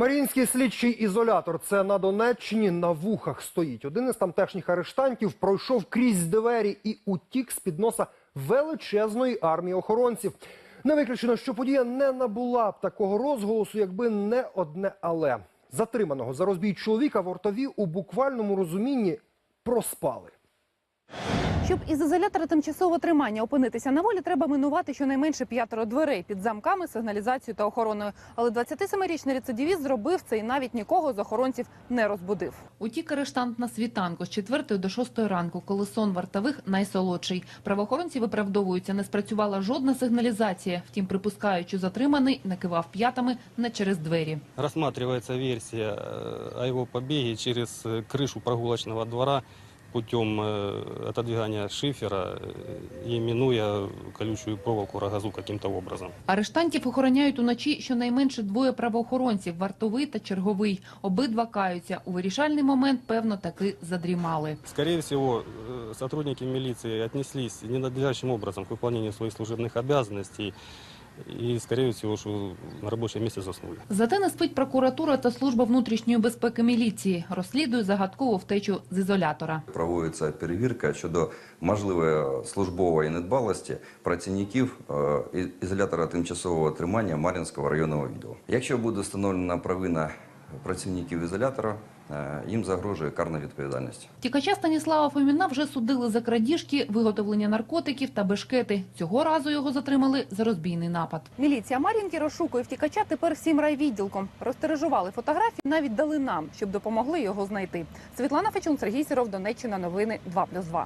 Маріїнський слідчий ізолятор. Це на Донеччині на вухах стоїть. Один із тамтешніх арештантів пройшов крізь двері і утік з під носа величезної армії охоронців. Не виключено, що подія не набула б такого розголосу, якби не одне але. Затриманого за розбій чоловіка вартові у буквальному розумінні проспали. Щоб із ізолятора тимчасового тримання опинитися на волі, треба минувати щонайменше п'ятеро дверей під замками, сигналізацією та охороною. Але 27-річний рецидивіст зробив це і навіть нікого з охоронців не розбудив. Утік арештант на світанку з 4 до 6 ранку, коли сон вартових найсолодший. Правоохоронці виправдовуються, не спрацювала жодна сигналізація. Втім, припускаючи затриманий, накивав п'ятами не через двері. Рассматривается версия э, о его побеге через э, крышу прогулочного двора путем э, отодвигания шифера, э, и минуя колючую проволоку рогазу каким-то образом. Арештантів охороняють уночі щонайменше двоє правоохоронців – вартовий та черговий. Обидва каються. У вирішальний момент, певно, таки задрімали. Скорее всего, э, сотрудники милиции отнеслись ненадлежащим образом к выполнению своих служебных обязанностей и, скоріше всього, що на робоче місце заснули. Зате не спить прокуратура та служба внутрішньої безпеки міліції. Розслідує загадкову втечу з ізолятора. Проводиться перевірка щодо можливої службової недбалості працівників е, ізолятора тимчасового тримання Мар'їнського районного відділу. Якщо буде встановлена провина працівників ізолятора, е, їм загрожує карна відповідальність. Тікача Станіслава Фоміна вже судили за крадіжки, виготовлення наркотиків та бешкети. Цього разу його затримали за розбійний напад. Міліція Мар'їнки розшукує втікача тепер всім райвідділком. Розтережували фотографії, навіть дали нам, щоб допомогли його знайти. Світлана Фечун, Сергій Сіров, Донеччина. Новини 2+,2.